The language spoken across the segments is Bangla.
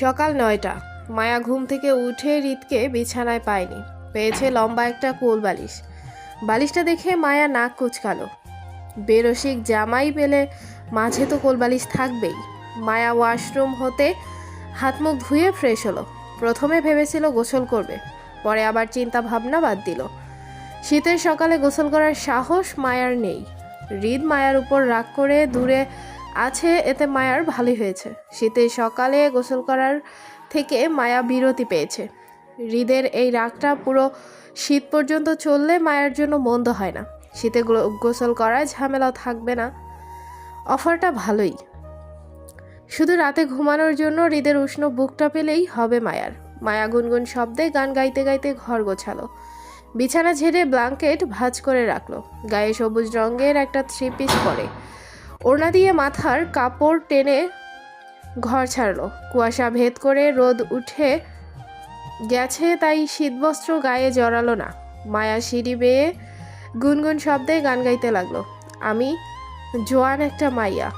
সকাল নয়টা। মায়া ঘুম থেকে উঠে রিতকে বিছানায় পায়নি। পেয়েছে লম্বা একটা কোল বালিশ। বালিশটা দেখে মায়া নাক কুচকালো। বেরসিক জামাই পেলে মাঝে তো কোল বালিশ থাকবেই। মায়া ওয়াশরুম হতে হাত মুখ ধুয়ে ফ্রেশ হলো। প্রথমে ভেবেছিল গোসল করবে, পরে আবার চিন্তা ভাবনা বাদ দিল। শীতের সকালে গোসল করার সাহস মায়ার নেই। হৃদ মায়ার উপর রাগ করে দূরে আছে, এতে মায়ার ভালোই হয়েছে। শীতে সকালে গোসল করার থেকে মায়া বিরতি পেয়েছে। হৃদের এই রাগটা পুরো শীত পর্যন্ত চললে মায়ের জন্য মন্দ হয় না। শীতে গোসল করায় ঝামেলাও থাকবে না। অফারটা ভালোই। শুধু রাতে ঘুমানোর জন্য হৃদের উষ্ণ বুকটা পেলেই হবে মায়ার। মায়া গুনগুন শব্দে গান গাইতে গাইতে ঘর গোছালো। বিছানা ঝেড়ে ব্ল্যাঙ্কেট ভাঁজ করে রাখল। গায়ে সবুজ রঙের একটা থ্রি পিস পরে। ওড়না দিয়ে মাথার কাপড় টেনে ঘর ছাড়লো। কুয়াশা ভেদ করে রোদ উঠে গেছে, তাই শীতবস্ত্র গায়ে জড়ালো না। মায়া সিঁড়ি বেয়ে গুনগুন শব্দে গান গাইতে লাগল। আমি জোয়ান একটা মাইয়া।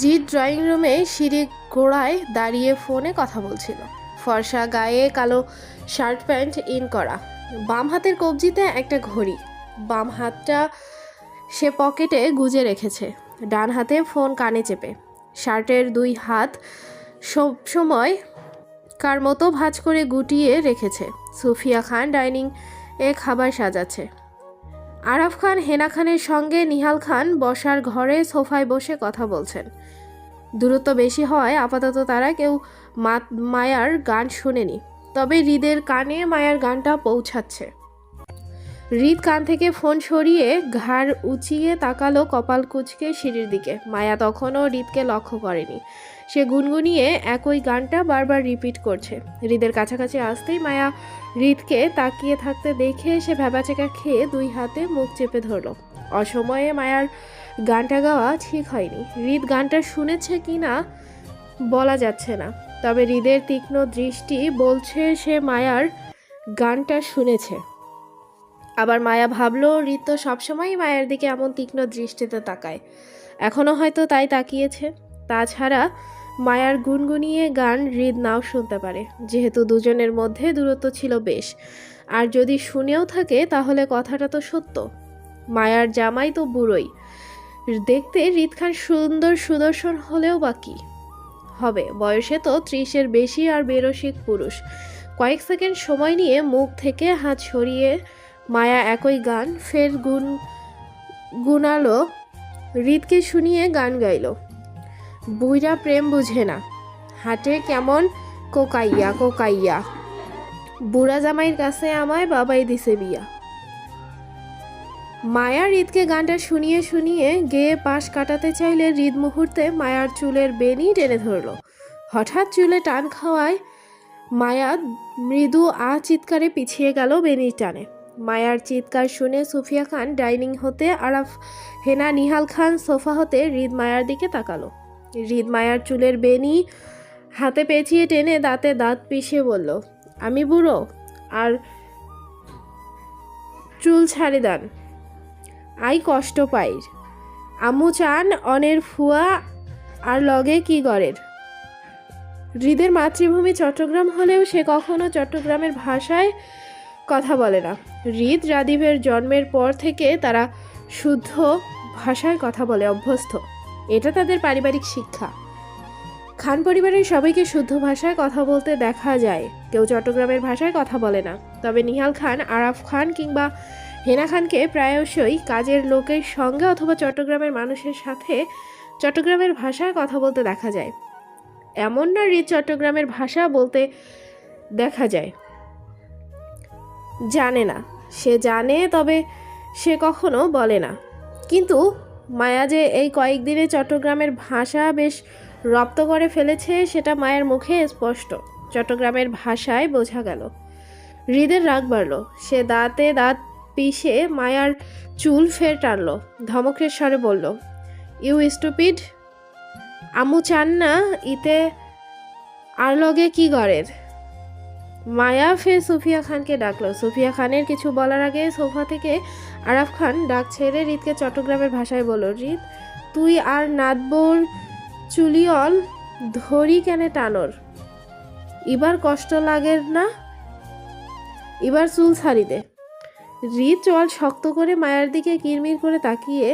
জিৎ ড্রয়িং রুমে সিঁড়ি গোড়ায় দাঁড়িয়ে ফোনে কথা বলছিল। ফর্সা গায়ে কালো শার্ট প্যান্ট ইন করা। বাম হাতের কবজিতে একটা ঘড়ি। বাম হাতটা সে পকেটে গুজে রেখেছে। ডান হাতে ফোন কানে চেপে। শার্টের দুই হাত সব সময় কার মতো ভাঁজ করে গুটিয়ে রেখেছে। সুফিয়া খান ডাইনিং এ খাবার সাজাচ্ছে। আরাফ খান, হেনা খানের সঙ্গে নিহাল খান বসার ঘরে সোফায় বসে কথা বলছেন। দূরত্ব বেশি হওয়ায় আপাতত তারা কেউ মায়ার গান শোনেনি। তবে হৃদের কানে মায়ার গানটা পৌঁছাচ্ছে। হৃদ কান থেকে ফোন সরিয়ে ঘাড় উঁচিয়ে তাকালো কপাল কুচকে সিঁড়ির দিকে। মায়া তখনও হৃদকে লক্ষ্য করেনি। সে গুনগুনিয়ে একই গানটা বারবার রিপিট করছে। হৃদের কাছাকাছি আসতেই মায়া হৃদকে তাকিয়ে থাকতে দেখে সে ভেবাচেকা খেয়ে দুই হাতে মুখ চেপে ধরলো। অসময়ে মায়ার গানটা গাওয়া ঠিক হয়নি। হৃদ গানটা শুনেছে কি না বলা যাচ্ছে না। তবে হৃদের তীক্ষ্ণ দৃষ্টি বলছে সে মায়ার গানটা শুনেছে। আবার মায়া ভাবলো হৃদ তো সবসময়ই মায়ের দিকে এমন তীক্ষ্ণ দৃষ্টিতে তাকায়। এখনও হয়তো তাই তাকিয়েছে। তাছাড়া মায়ার গুনগুনিয়ে গান হৃদ নাও শুনতে পারে। যেহেতু দুজনের মধ্যে দূরত্ব ছিল বেশ। আর যদি শুনেও থাকে, তাহলে কথাটা তো সত্য। মায়ার জামাই তো বুড়োই। দেখতে হৃদ খান সুন্দর সুদর্শন হলেও বা কি? হবে, বয়সে তো ত্রিশের বেশি আর বেরসিক পুরুষ। কয়েক সেকেন্ড সময় নিয়ে মুখ থেকে হাত সরিয়ে মায়া একই গান, ফের গুন গুনালো হৃদকে শুনিয়ে গান গাইলো। বুইরা প্রেম বুঝে না, হাটে কেমন কোকাইয়া কোকাইয়া। বুড়া জামাইয়ের কাছে আমায় বাবাই দিছে বিয়া। মায়া হৃদকে গানটা শুনিয়ে শুনিয়ে গেয়ে পাশ কাটাতে চাইলে হৃদ মুহূর্তে মায়ার চুলের বেনি টেনে ধরল। হঠাৎ চুলে টান খাওয়ায় মায়া মৃদু আ চিৎকারে পিছিয়ে গেল বেনির টানে। মায়ার চিৎকার শুনে সুফিয়া খান ডাইনিং হতে, আরাফ হেনা নিহাল খান সোফা হতে হৃদ মায়ার দিকে তাকালো। হৃদ মায়ার চুলের বেনি হাতে পেঁচিয়ে টেনে দাঁতে দাঁত পিষে বলল, আমি বুড়ো, আর চুল ছাড়ে দান। আই কষ্ট পাইর আমু চান অনের ফুয়া, আর লগে কি গড়ের? হৃদের মাতৃভূমি চট্টগ্রাম হলেও সে কখনো চট্টগ্রামের ভাষায় কথা বলে না। হৃদ রাদীপের জন্মের পর থেকে তারা শুদ্ধ ভাষায় কথা বলে, অভ্যস্ত। এটা তাদের পারিবারিক শিক্ষা। খান পরিবারের সবাইকে শুদ্ধ ভাষায় কথা বলতে দেখা যায়। কেউ চট্টগ্রামের ভাষায় কথা বলে না। তবে নিহাল খান, আরাফ খান কিংবা হেনা খানকে প্রায়শই কাজের লোকের সঙ্গে অথবা চট্টগ্রামের মানুষের সাথে চট্টগ্রামের ভাষায় কথা বলতে দেখা যায়। এমন না রিত চট্টগ্রামের ভাষা বলতে দেখা যায়। জানে না। সে জানে, তবে সে কখনো বলে না। কিন্তু মায়া যে এই কয়েকদিনে চট্টগ্রামের ভাষা বেশ রপ্ত করে ফেলেছে, সেটা মায়ের মুখে স্পষ্ট। চট্টগ্রামের ভাষায় বোঝা গেল। হৃদের রাগ বাড়ল। সে দাঁতে দাঁত পিষে মায়ার চুল ফের টানল। ধমকের স্বরে বলল, ইউ স্টুপিড? আমু চান না, ইতে আর লগে কি গড়ের? মায়া ফের সুফিয়া খানকে ডাকলো। সুফিয়া খানের কিছু বলার আগে সোফা থেকে আরাফ খান ডাক ছেড়ে রিতকে চট্টগ্রামের ভাষায় বলল, রিত, তুই আর নাদবর চুলিয়ল ধরি কেনে টানর? এবার কষ্ট লাগে না? এবার চুল ছাড়ি দে। হৃদ চল শক্ত করে মায়ার দিকে কিরমির করে তাকিয়ে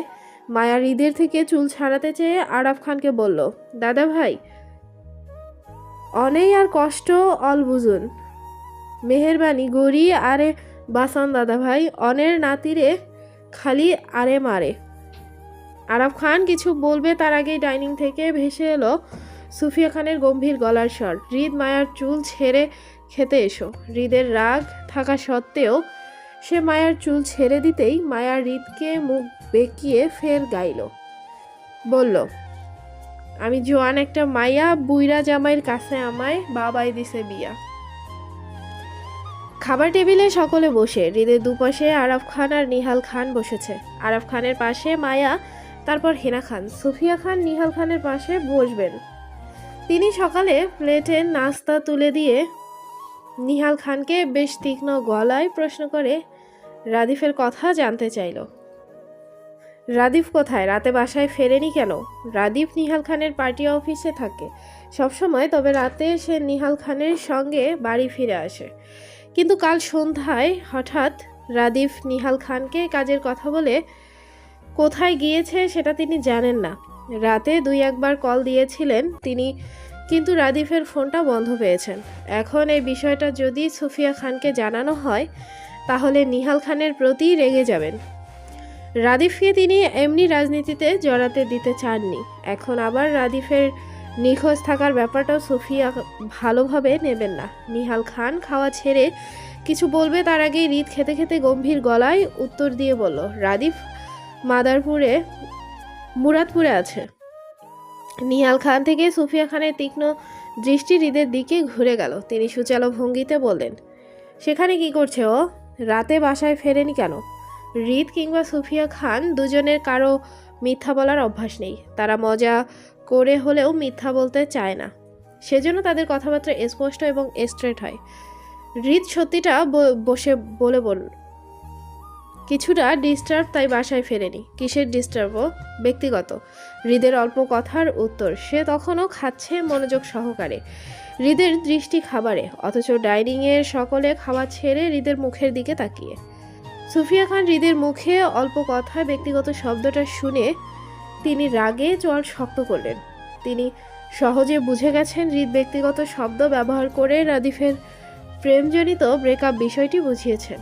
মায়া হৃদের থেকে চুল ছাড়াতে চেয়ে আরাফ খানকে বলল, দাদা ভাই, অনেই আর কষ্ট অল বুঝুন। মেহেরবানি গড়ি আরে বাসান দাদা ভাই, অনের নাতিরে খালি আরে মারে। আরাফ খান কিছু বলবে তার আগেই ডাইনিং থেকে ভেসে এলো সুফিয়া খানের গম্ভীর গলার স্বর। হৃদ মায়ার চুল ছেড়ে খেতে এসো। হৃদের রাগ থাকা সত্ত্বেও সে মায়ার চুল ছেড়ে দিতেই মায়া হৃদকে মুখ বেঁকিয়ে ফের গাইল। বলল, আমি জোয়ান একটা মায়া বুইরা জামাইয়ের কাছে আমায় বাবাই দিছে বিয়া। খাবার টেবিলে সকলে বসে হৃদের দুপাশে আরাফ খান আর নিহাল খান বসেছে। আরাফ খানের পাশে মায়া, তারপর হেনা খান। সুফিয়া খান নিহাল খানের পাশে বসবেন। তিনি সকালে প্লেটে নাস্তা তুলে দিয়ে নিহাল খানকে বেশ তীক্ষ্ণ গলায় প্রশ্ন করে, রাদিফের কথা জানতে চাইল। রাদিফ কোথায়? রাতে বাসায় ফেরেনি কেন? রাদিফ নিহাল খানের পার্টি অফিসে থাকে। সবসময়, তবে রাতে সে নিহাল খানের সঙ্গে বাড়ি ফিরে আসে। কিন্তু কাল সন্ধ্যায় হঠাৎ রাদিফ নিহাল খানকে কাজের কথা বলে কোথায় গিয়েছে সেটা তিনি জানেন না। রাতে দুই একবার কল দিয়েছিলেন তিনি, কিন্তু রাদিফের ফোনটা বন্ধ পেয়েছেন। এখন এই বিষয়টা যদি সুফিয়া খানকে জানানো হয়, তাহলে নিহাল খানের প্রতি রেগে যাবেন। রাদিফকে তিনি এমনি রাজনীতিতে জড়াতে দিতে চাননি। এখন আবার রাদিফের নিখোঁজ থাকার ব্যাপারটাও সুফিয়া ভালোভাবে নেবেন না। নিহাল খান খাওয়া ছেড়ে কিছু বলবে তার আগেই রিত খেতে খেতে গম্ভীর গলায় উত্তর দিয়ে বলল, রাদিফ মাদারপুরে, মুরাদপুরে আছে। নিহাল খান থেকে সুফিয়া খানের তীক্ষ্ণ দৃষ্টি হৃদের দিকে ঘুরে গেল। তিনি সুচালো ভঙ্গিতে বললেন, সেখানে কি করছে ও? রাতে বাসায় ফেরেনি কেন? হৃদ কিংবা সুফিয়া খান দুজনের কারও মিথ্যা বলার অভ্যাস নেই। তারা মজা করে হলেও মিথ্যা বলতে চায় না। সেজন্য তাদের কথাবার্তা স্পষ্ট এবং স্ট্রেট হয়। হৃদ সত্যিটা বসে, বলে বলল কিছুটা ডিস্টার্ব তাই বাসায় ফেরেনি। কিসের ডিস্টার্ব ও? ব্যক্তিগত। হৃদের অল্প কথার উত্তর, সে তখনও খাচ্ছে মনোযোগ সহকারে। হৃদের দৃষ্টি খাবারে, অথচ ডাইনিংয়ের সকলে খাওয়া ছেড়ে হৃদের মুখের দিকে তাকিয়ে। সুফিয়া খান হৃদের মুখে অল্প কথায় ব্যক্তিগত শব্দটা শুনে তিনি রাগে জল শক্ত করলেন। তিনি সহজে বুঝে গেছেন হৃদ ব্যক্তিগত শব্দ ব্যবহার করে রাদিফের প্রেমজনিত ব্রেকআপ বিষয়টি বুঝিয়েছেন।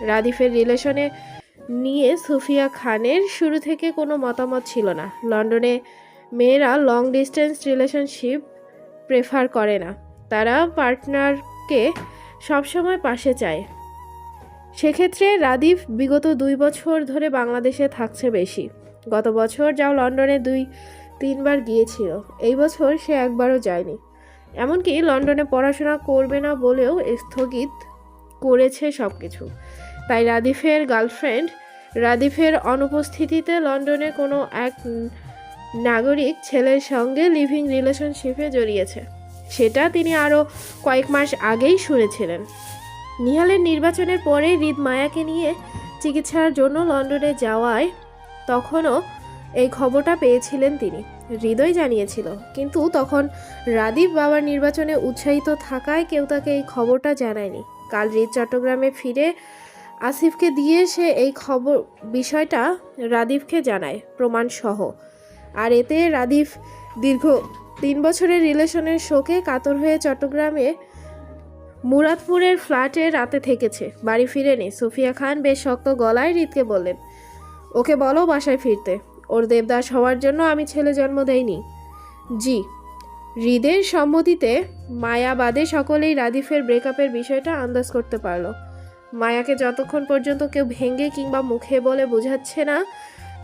রাদিফের রিলেশনে নিয়ে সুফিয়া খানের শুরু থেকে কোনো মতামত ছিল না। লন্ডনে মেয়েরা লং ডিস্টেন্স রিলেশনশিপ প্রেফার করে না। তারা পার্টনারকে সবসময় পাশে চায়। সেক্ষেত্রে রাদিফ বিগত দুই বছর ধরে বাংলাদেশে থাকছে বেশি। গত বছর যাও লন্ডনে দুই, তিনবার গিয়েছিল। এই বছর সে একবারও যায়নি। এমনকি লন্ডনে পড়াশোনা করবে না বলেও স্থগিত করেছে সব কিছু তাই রাদিফের গার্লফ্রেন্ড রাদিফের অনুপস্থিতিতে লন্ডনে কোনো এক নাগরিক ছেলের সঙ্গে লিভিং রিলেশনশিপে জড়িয়েছে। সেটা তিনি আরও কয়েক মাস আগেই শুনেছিলেন। নিহালের নির্বাচনের পরে হৃদ মায়াকে নিয়ে চিকিৎসার জন্য লন্ডনে যাওয়ায় তখনও এই খবরটা পেয়েছিলেন তিনি। হৃদয় জানিয়েছিল। কিন্তু তখন রাদীপ বাবার নির্বাচনে উৎসাহিত থাকায় কেউ তাকে এই খবরটা জানায়নি। কাল হৃদ চট্টগ্রামে ফিরে আসিফকে দিয়ে সে এই খবর বিষয়টা রাদীপকে জানায় প্রমাণ সহ আর এতে রাদীপ দীর্ঘ তিন বছরের রিলেশনের শোকে কাতর হয়ে চট্টগ্রামে মুরাদপুরের ফ্ল্যাটে রাতে থেকেছে। বাড়ি ফিরেনি। সুফিয়া খান বেশ শক্ত গলায় হৃদকে বললেন ওকে বলো বাসায় ফিরতে। ওর দেবদাস হওয়ার জন্য আমি ছেলে জন্ম দেইনি। জি, হৃদের সম্মতিতে মায়া বাদে সকলেই রাদিফের ব্রেকআপের বিষয়টা আন্দাজ করতে পারল। মায়াকে যতক্ষণ পর্যন্ত কেউ ভেঙে কিংবা মুখে বলে বোঝাচ্ছে না,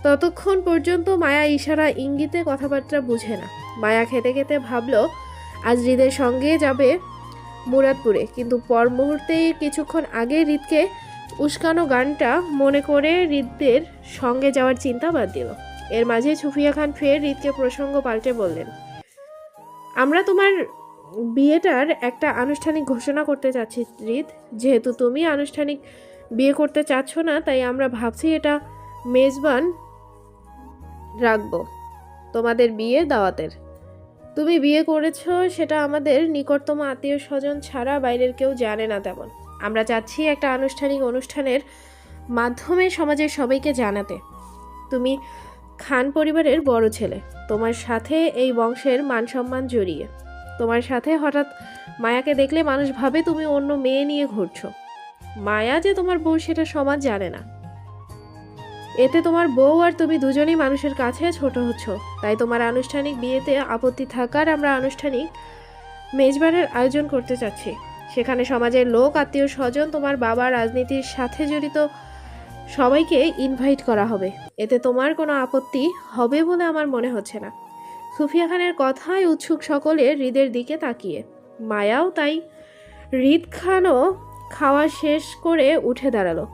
ততক্ষণ পর্যন্ত মায়া ইশারা ইঙ্গিতে কথাবার্তা বুঝে না। মায়া খেতে খেতে ভাবলো, আজ হৃদের সঙ্গে যাবে মুরাদপুরে, কিন্তু পর মুহূর্তে কিছুক্ষণ আগে হৃদকে উস্কানো গানটা মনে করে হৃদদের সঙ্গে যাওয়ার চিন্তা বাদ দিল। এর মাঝে সুফিয়া খান ফের হৃদকে প্রসঙ্গ পাল্টে বললেন, আমরা তোমার বিয়েটার একটা আনুষ্ঠানিক ঘোষণা করতে চাচ্ছি হৃদ। যেহেতু তুমি আনুষ্ঠানিক বিয়ে করতে চাচ্ছ না, তাই আমরা ভাবছি এটা মেজবান রাখব, তোমাদের বিয়ে দাওয়াতের। তুমি বিয়ে করেছ, সেটা আমাদের নিকটতম আত্মীয় স্বজন ছাড়া বাইরের কেউ জানে না তেমন। আমরা চাচ্ছি একটা আনুষ্ঠানিক অনুষ্ঠানের মাধ্যমে সমাজের সবাইকে জানাতে। তুমি খান পরিবারের বড় ছেলে। তোমার সাথে এই বংশের মান সম্মান জড়িয়ে। তোমার সাথে হঠাৎ মায়াকে দেখলে মানুষ ভাবে তুমি অন্য মেয়ে নিয়ে ঘুরছো। মায়া যে তোমার বউ সেটা সমাজ জানে না। এতে তোমার বউ আর তুমি দুজনেই মানুষের কাছে ছোট হচ্ছ। তাই তোমার আনুষ্ঠানিক বিয়েতে আপত্তি থাকার আমরা আনুষ্ঠানিক মেজবানের আয়োজন করতে চাচ্ছি। সেখানে সমাজের লোক, আত্মীয় স্বজন, তোমার বাবা, রাজনীতির সাথে জড়িত, সবাইকে ইনভাইট করা হবে। এতে তোমার কোনো আপত্তি হবে বলে আমার মনে হচ্ছে না। সুফিয়া খানের কথায় উৎসুক সকলে হৃদের দিকে তাকিয়ে। মায়াও তাই হৃদ খানও খাওয়া শেষ করে উঠে দাঁড়াল।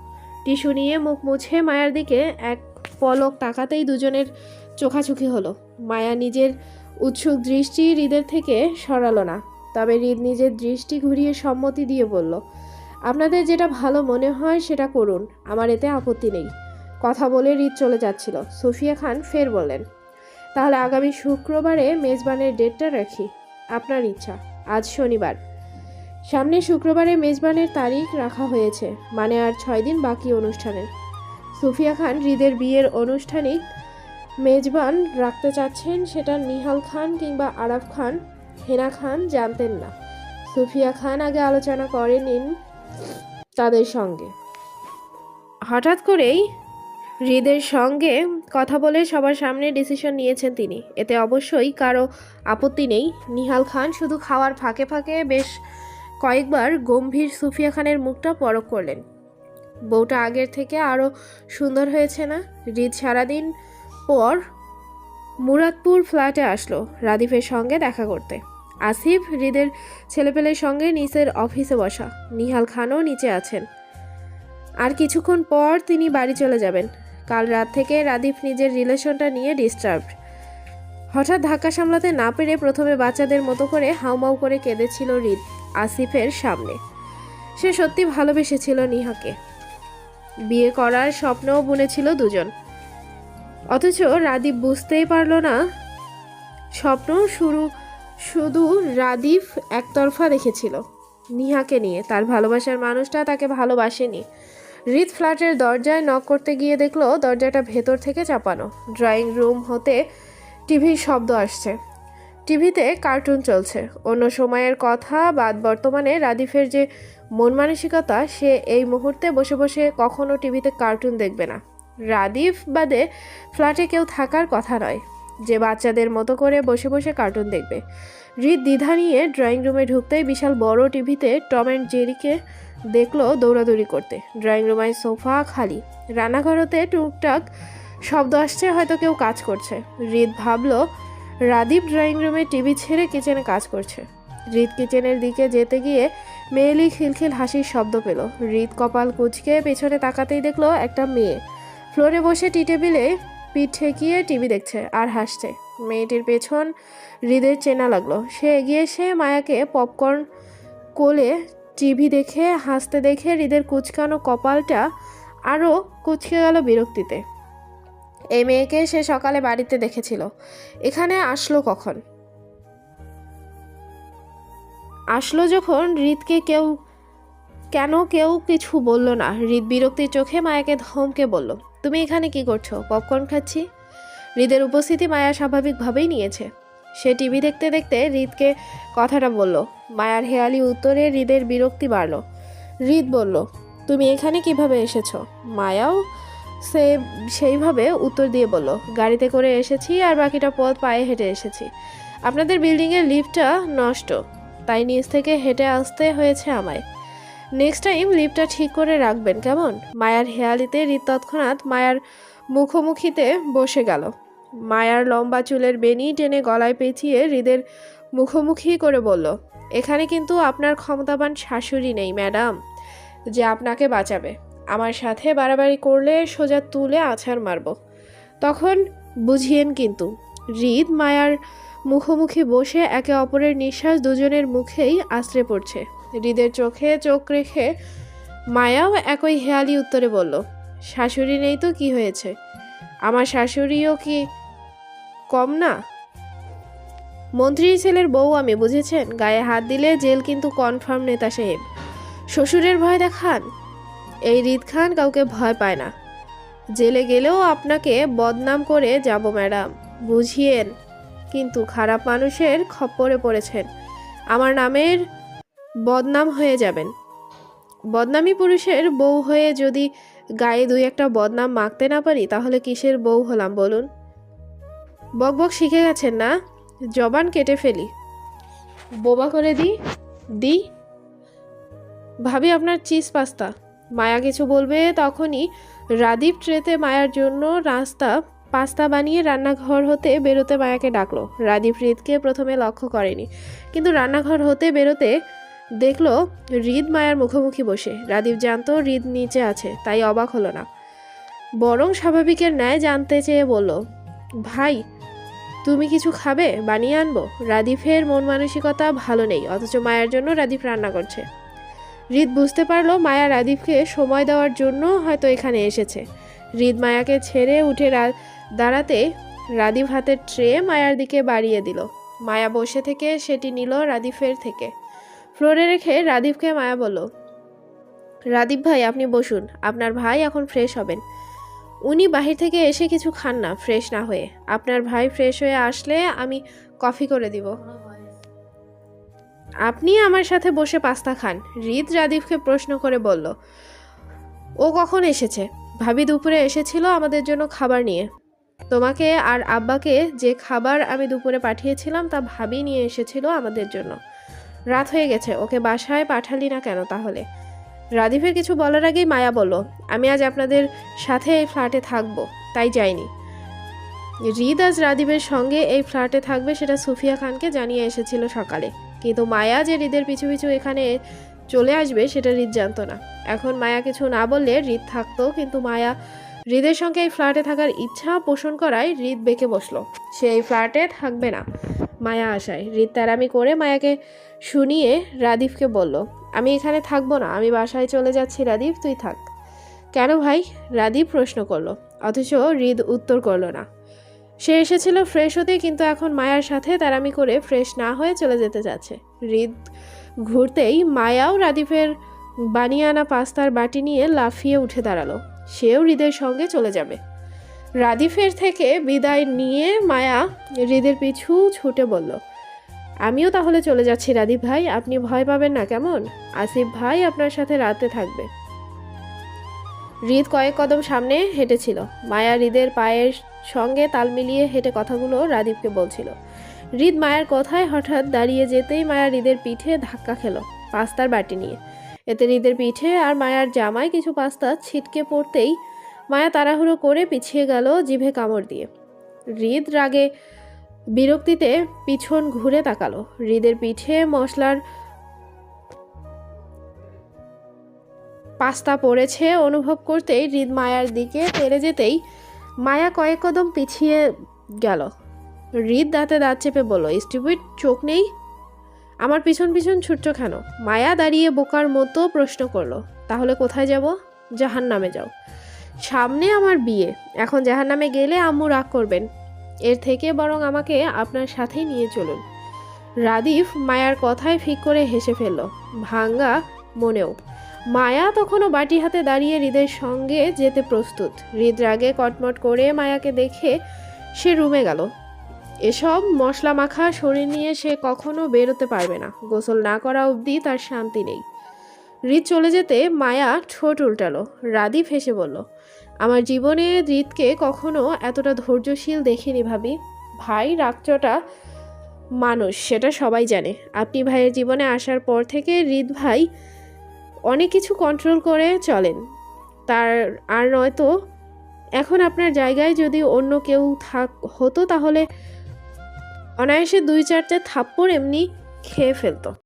টিস্যু নিয়ে মুখ মুছে মায়ার দিকে এক পলক তাকাতেই দুজনের চোখাচোখি হলো। মায়া নিজের উৎসুক দৃষ্টি হৃদের থেকে সরালো না। তবে হৃদ নিজের দৃষ্টি ঘুরিয়ে সম্মতি দিয়ে বলল, আপনাদের যেটা ভালো মনে হয় সেটা করুন, আমার এতে আপত্তি নেই। কথা বলে হৃদ চলে যাচ্ছিল। সুফিয়া খান ফের বললেন, তাহলে আগামী শুক্রবারে মেজবানের ডেটটা রাখি, আপনার ইচ্ছা, আজ শনিবার। সামনে শুক্রবারে মেজবানের তারিখ রাখা হয়েছে মানে আর ছয় দিন বাকি অনুষ্ঠানের। সুফিয়া খান হৃদের বিয়ের আনুষ্ঠানিক মেজবান রাখতে চাচ্ছেন সেটা নিহাল খান কিংবা আরাফ খান হেনা খান জানতেন না। সুফিয়া খান আগে আলোচনা করে নিন তাদের সঙ্গে। হঠাৎ করেই হৃদের সঙ্গে কথা বলে সবার সামনে ডিসিশন নিয়েছেন তিনি। এতে অবশ্যই কারও আপত্তি নেই। নিহাল খান শুধু খাওয়ার ফাঁকে ফাঁকে বেশ কয়েকবার গম্ভীর সুফিয়া খানের মুখটা পরক করলেন। বউটা আগের থেকে আরও সুন্দর হয়েছে না? হৃদ সারাদিন পর মুরাদপুর ফ্ল্যাটে আসলো রাদিফের সঙ্গে দেখা করতে। আসিফ হৃদের ছেলেপেলের সঙ্গে নিচের অফিসে বসা। নিহাল খানও নিচে আছেন। আর কিছুক্ষণ পর তিনি বাড়ি চলে যাবেন। কাল রাত থেকে রাদিফ নিজের রিলেশনটা নিয়ে ডিস্টার্বড। হঠাৎ ধাক্কা সামলাতে না পেরে প্রথমে বাচ্চাদের মতো করে হাউমাউ করে কেঁদেছিল হৃদ আসিফের সামনে। সে সত্যি ভালোবেসেছিল নিহাকে। বিয়ে করার স্বপ্নও বুনেছিল দুজন। অথচ রাদীপ বুঝতেই পারল না। স্বপ্ন শুরু, শুধু রাদীপ একতরফা দেখেছিল। নিহাকে নিয়ে, তার ভালোবাসার মানুষটা তাকে ভালোবাসেনি। হৃদ ফ্ল্যাটের দরজায় নক করতে গিয়ে দেখল দরজাটা ভেতর থেকে চাপানো। ড্রয়িং রুম হতে টিভির শব্দ আসছে। টিভিতে কার্টুন চলছে। অন্য সময়ের কথা বাদ বর্তমানে রাদিফের যে মন মানসিকতা, সে এই মুহূর্তে বসে বসে কখনো টিভিতে কার্টুন দেখবে না। রাদিফ বাদে ফ্ল্যাটে কেউ থাকার কথা নয়। যে বাচ্চাদের মতো করে বসে বসে কার্টুন দেখবে। হৃদ দ্বিধা নিয়ে ড্রয়িং রুমে ঢুকতেই বিশাল বড় টিভিতে টম অ্যান্ড জেরিকে দেখল দৌড়াদৌড়ি করতে। ড্রয়িং রুমের সোফা খালি। রান্নাঘরতে টুকটাক শব্দ আসছে, হয়তো কেউ কাজ করছে। হৃদ ভাবলো, রাদীপ ড্রয়িং রুমে টিভি ছেড়ে কিচেনে কাজ করছে। হৃদ কিচেনের দিকে যেতে গিয়ে মেয়েলি খিলখিল হাসির শব্দ পেল। হৃদ কপাল কুচকে পেছনে তাকাতেই দেখল একটা মেয়ে। ফ্লোরে বসে টি টেবিলে পিঠ ঠেকিয়ে টিভি দেখছে আর হাসছে। মেয়েটির পেছন হৃদের চেনা লাগল। সে এগিয়ে এসে মায়াকে পপকর্ন কোলে টিভি দেখে, হাসতে দেখে হৃদের কুচকানো কপালটা আরও কুচকে গেল বিরক্তিতে। এই মেয়েকে সে সকালে বাড়িতে দেখেছিল। এখানে আসলো কখন? আসলো যখন হৃদকে কেউ, কেন কেউ কিছু বলল না। হৃদ বিরক্তির চোখে মায়াকে ধমকে বলল তুমি এখানে কি করছ? পপকর্ন খাচ্ছি? হৃদের উপস্থিতি মায়া স্বাভাবিকভাবেই নিয়েছে। সে টিভি দেখতে দেখতে হৃদকে কথাটা বলল। মায়ার হেয়ালি উত্তরে হৃদের বিরক্তি বাড়ল। হৃদ বলল, তুমি এখানে কীভাবে এসেছ? মায়াও সে সেইভাবে উত্তর দিয়ে বলল, গাড়িতে করে এসেছি আর বাকিটা পথ পায়ে হেঁটে এসেছি। আপনাদের বিল্ডিংয়ের লিফটটা নষ্ট। তাই নিচ থেকে হেঁটে আসতে হয়েছে আমায়। নেক্সট টাইম লিফটটা ঠিক করে রাখবেন, কেমন? মায়ার হেয়ালিতে হৃদ তৎক্ষণাৎ মায়ার মুখোমুখিতে বসে গেল। মায়ার লম্বা চুলের বেনি টেনে গলায় পেঁচিয়ে হৃদের মুখোমুখি করে বলল, এখানে কিন্তু আপনার ক্ষমতাবান শাশুড়ি নেই, ম্যাডাম, যে আপনাকে বাঁচাবে। আমার সাথে বাড়াবাড়ি করলে সোজা তুলে আছাড় মারব। তখন বুঝিয়েন কিন্তু, হৃদ মায়ার মুখোমুখি বসে একে অপরের নিঃশ্বাস দুজনের মুখেই আশ্রে পড়ছে। হৃদের চোখে চোখ রেখে মায়াও একই হেয়ালি উত্তরে বলল, শাশুড়ি নেই তো, কি হয়েছে? আমার শাশুড়িও কি কম না? মন্ত্রী ছেলের বউ আমি, বুঝেছেন? গায়ে হাত দিলে জেল কিন্তু কনফার্ম নেতা সাহেব। শ্বশুরের ভয় দেখান? এই রিদ খান কাউকে ভয় পায় না। জেলে গেলেও আপনাকে বদনাম করে যাব, ম্যাডাম। বুঝিয়েন। কিন্তু খারাপ মানুষের খপ্পরে পড়েছেন। আমার নামের বদনাম হয়ে যাবেন। বদনামি পুরুষের বউ হয়ে যদি গায়ে দুই একটা বদনাম মাখতে না পারি, তাহলে কিসের বউ হলাম বলুন? বকবক শিখে গেছেন না? জবান কেটে ফেলি। বোবা করে দিই দিই ভাবি আপনার চিজ পাস্তা। মায়া কিছু বলবে তখনই রাদীপ ট্রেতে মায়ার জন্য রাস্তা, পাস্তা বানিয়ে রান্নাঘর হতে বেরোতে মায়াকে ডাকলো। রাদীপ হৃদকে প্রথমে লক্ষ্য করেনি। কিন্তু রান্নাঘর হতে বেরোতে দেখল হৃদ মায়ার মুখোমুখি বসে। রাদীপ জানতো হৃদ নিচে আছে, তাই অবাক হলো না। বরং স্বাভাবিকের ন্যায় জানতে চেয়ে বলল, ভাই, তুমি কিছু খাবে? বানিয়ে আনব? রাদীফের মন মানসিকতা ভালো নেই, অথচ মায়ের জন্য রাদীপ রান্না করছে। হৃদ বুঝতে পারল মায়া রাদীপকে সময় দেওয়ার জন্য হয়তো এখানে এসেছে। হৃদ মায়াকে ছেড়ে উঠে দাঁড়াতে রাদীপ হাতের ট্রে মায়ার দিকে বাড়িয়ে দিল। মায়া বসে থেকে সেটি নিল রাদীফের থেকে। ফ্লোরে রেখে রাদীপকে মায়া বলল, রাদীপ ভাই, আপনি বসুন। আপনার ভাই এখন ফ্রেশ হবেন। উনি বাহির থেকে এসে কিছু খান না ফ্রেশ না হয়ে। আপনার ভাই ফ্রেশ হয়ে আসলে আমি কফি করে দিব। আপনি আমার সাথে বসে পাস্তা খান। হৃদ রাদীপকে প্রশ্ন করে বলল, ও কখন এসেছে? ভাবি দুপুরে এসেছিল আমাদের জন্য খাবার নিয়ে। তোমাকে আর আব্বাকে যে খাবার আমি দুপুরে পাঠিয়েছিলাম তা ভাবি নিয়ে এসেছিল আমাদের জন্য। রাত হয়ে গেছে, ওকে বাসায় পাঠালি না কেন তাহলে? রাদীপের কিছু বলার আগেই মায়া বলল, আমি আজ আপনাদের সাথে এই ফ্ল্যাটে থাকব, তাই যাইনি। হৃদ আজ রাদীপের সঙ্গে এই ফ্ল্যাটে থাকবে সেটা সুফিয়া খানকে জানিয়ে এসেছিল সকালে। কিন্তু মায়া যে হৃদের পিছু পিছু এখানে চলে আসবে সেটা হৃদ জানতো না। এখন মায়া কিছু না বললে হৃদ থাকতো কিন্তু মায়া হৃদের সঙ্গে এই ফ্ল্যাটে থাকার ইচ্ছা পোষণ করায় হৃদ বেঁকে বসল। সে এই ফ্ল্যাটে থাকবে না। মায়া আসায়। হৃদ তারামি করে মায়াকে শুনিয়ে রাদীপকে বলল, আমি এখানে থাকব না, আমি বাসায় চলে যাচ্ছি রাদীপ তুই থাক। কেন ভাই? রাদীপ প্রশ্ন করল। অথচ হৃদ উত্তর করল না। সে এসেছিল ফ্রেশ হতে, কিন্তু এখন মায়ার সাথে তারামি করে ফ্রেশ না হয়ে চলে যেতে যাচ্ছে। হৃদ ঘুরতেই মায়াও রাদীপের বানিয়ে আনা পাস্তার বাটি নিয়ে লাফিয়ে উঠে দাঁড়াল। সেও হৃদের সঙ্গে চলে যাবে। রাদীফের থেকে বিদায় নিয়ে মায়া হৃদের পিছু ছুটে বলল, আমিও তাহলে চলে যাচ্ছি রাদীপ ভাই, আপনি ভয় পাবেন না, কেমন? আসিফ ভাই আপনার সাথে রাতে থাকবে। হৃদ কয়েক কদম সামনে হেঁটেছিল। মায়া হৃদের পায়ের সঙ্গে তাল মিলিয়ে হেঁটে কথাগুলো রাদীপকে বলছিল। হৃদ মায়ের কথায় হঠাৎ দাঁড়িয়ে যেতেই মায়া হৃদের পিঠে ধাক্কা খেলো পাস্তার বাটি নিয়ে। এতে হৃদের পিঠে আর মায়ার জামায় কিছু পাস্তা ছিটকে পড়তেই মায়া তাড়াহুড়ো করে পিছিয়ে গেল জিভে কামড় দিয়ে। হৃদ রাগে বিরক্তিতে পিছন ঘুরে তাকালো। হৃদের পিঠে মশলার পাস্তা পড়েছে অনুভব করতেই হৃদ মায়ার দিকে তেড়ে যেতেই মায়া কয়েক কদম পিছিয়ে গেল। হৃদ দাঁতে দাঁত চেপে বলল, স্টুপিড, চোখ নেই? আমার পিছন পিছন ছুটছ কেন? মায়া দাঁড়িয়ে বোকার মতো প্রশ্ন করল, তাহলে কোথায় যাব? জাহান নামে যাও। সামনে আমার বিয়ে। এখন জাহান নামে গেলে আম্মু রাগ করবেন। এর থেকে বরং আমাকে আপনার সাথেই নিয়ে চলুন। রাদীপ মায়ার কথায় ফিক করে হেসে ফেলল। ভাঙ্গা মনেও। মায়া তখনও বাটি হাতে দাঁড়িয়ে হৃদের সঙ্গে যেতে প্রস্তুত। হৃদ রাগে কটমট করে মায়াকে দেখে সে রুমে গেল। এসব মশলা মাখা শরীর নিয়ে সে কখনো বেরোতে পারবে না। গোসল না করা অবধি তার শান্তি নেই। হৃদ চলে যেতে মায়া ঠোঁট উল্টালো। রাদীপ হেসে বলল, আমার জীবনে হৃদকে কখনো এতটা ধৈর্যশীল দেখিনি ভাবি। ভাই রাগচটা মানুষ, সেটা সবাই জানে। আপনি ভাইয়ের জীবনে আসার পর থেকে হৃদ ভাই অনেক কিছু কন্ট্রোল করে চলেন। তার আর নয়তো এখন আপনার জায়গায় যদি অন্য কেউ থাক, হতো তাহলে অনায়াসে দুই চারটে থাপ্পড় এমনি খেয়ে ফেলতো।